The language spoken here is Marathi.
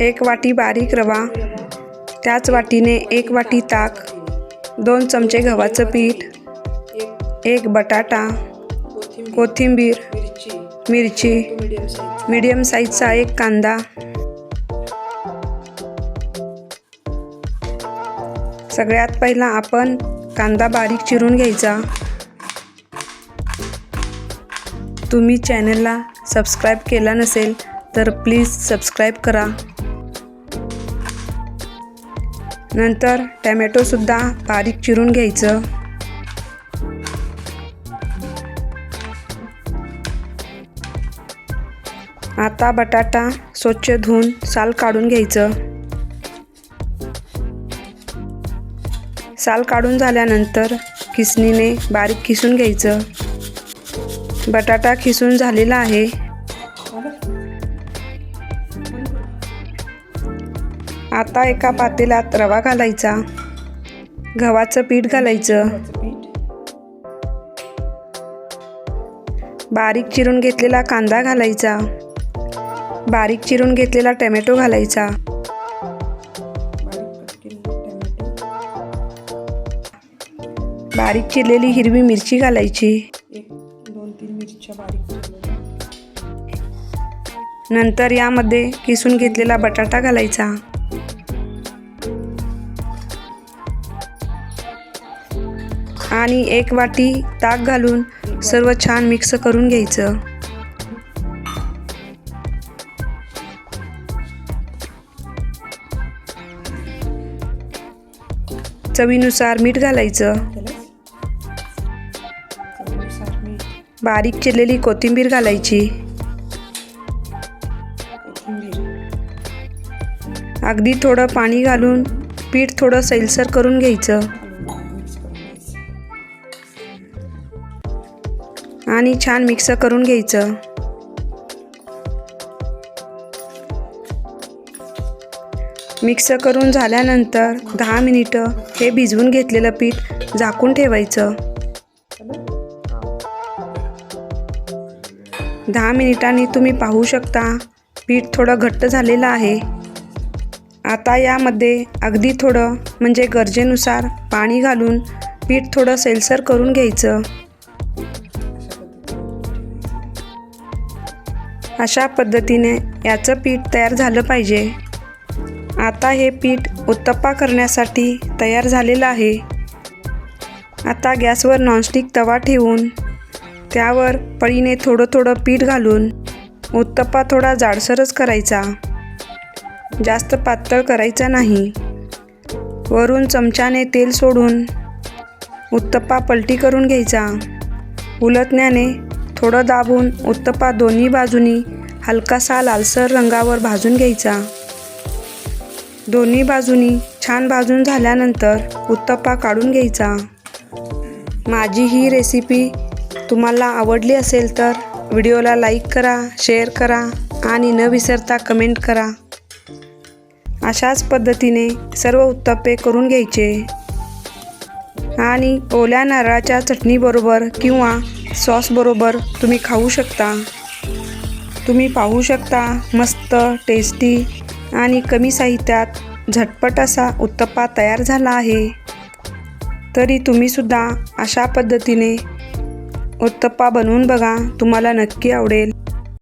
एक वाटी बारीक रवा त्याच वाटीने एक वाटी ताक दोन चमचे गव्हाचं पीठ एक बटाटा कोथिंबीर मिरची मीडियम साईजचा एक कांदा सगळ्यात पहिला आपण कांदा बारीक चिरून घ्यायचा. तुम्ही चॅनलला सबस्क्राईब केला नसेल तर प्लीज सबस्क्राईब करा. नंतर टॅमॅटोसुद्धा बारीक चिरून घ्यायचं. आता बटाटा स्वच्छ धुवून साल काढून घ्यायचं. साल काढून झाल्यानंतर किसणीने बारीक किसून घ्यायचं. बटाटा खिसून झालेला आहे. आता एका पातेल्यात रवा घालायचा. गव्हाचं पीठ घालायचं. बारीक चिरून घेतलेला कांदा घालायचा. बारीक चिरून घेतलेला टमॅटो घालायचा. बारीक चिरलेली हिरवी मिरची घालायची. दोन तीन मिरच्या बारीक नंतर यामध्ये किसून घेतलेला बटाटा घालायचा. आणि एक वाटी ताक घालून सर्व छान मिक्स करून घ्यायचं. चवीनुसार मीठ घालायचं. बारीक चिरलेली कोथिंबीर घालायची. कोथिंबीर. अगदी थोडं पाणी घालून पीठ थोडं सैलसर करून घ्यायचं. आणि छान मिक्स करून घ्यायचं. मिक्स करून झाल्यानंतर दहा मिनिटं हे भिजवून घेतलेलं पीठ झाकून ठेवायचं. दहा मिनिटांनी तुम्ही पाहू शकता पीठ थोडं घट्ट झालेलं आहे. आता यामध्ये अगदी थोडं म्हणजे गरजेनुसार पाणी घालून पीठ थोडं सैलसर करून घ्यायचं. अशा पद्धतीने याचं पीठ तयार झालं पाहिजे. आता हे पीठ उत्तप्पा करण्यासाठी तयार झालेलं आहे. आता गॅसवर नॉनस्टिक तवा ठेवून त्यावर पळीने थोडं थोडं पीठ घालून उत्तप्पा थोडा जाडसरच करायचा. जास्त पातळ करायचा नाही. वरून चमच्याने तेल सोडून उत्तप्पा पलटी करून घ्यायचा. उलटण्याने थोडं दाबून उत्तप्पा दोन्ही बाजूनी हलकासा लालसर रंगावर भाजून घ्यायचा. दोन्ही बाजूनी छान भाजून झाल्यानंतर उत्तप्पा काढून घ्यायचा. माझी ही रेसिपी तुम्हाला आवडली असेल तर व्हिडिओला लाईक करा शेअर करा आणि न विसरता कमेंट करा. अशाच पद्धतीने सर्व उत्तप्पे करून घ्यायचे. आणि ओल्या नारळाच्या चटणीबरोबर किंवा सॉसबरोबर तुम्ही खाऊ शकता. तुम्ही पाहू शकता मस्त टेस्टी आणि कमी साहित्यात झटपट असा उत्तप्पा तयार झाला आहे. तरी तुम्हीसुद्धा अशा पद्धतीने उत्तप्पा बनवून बघा तुम्हाला नक्की आवडेल.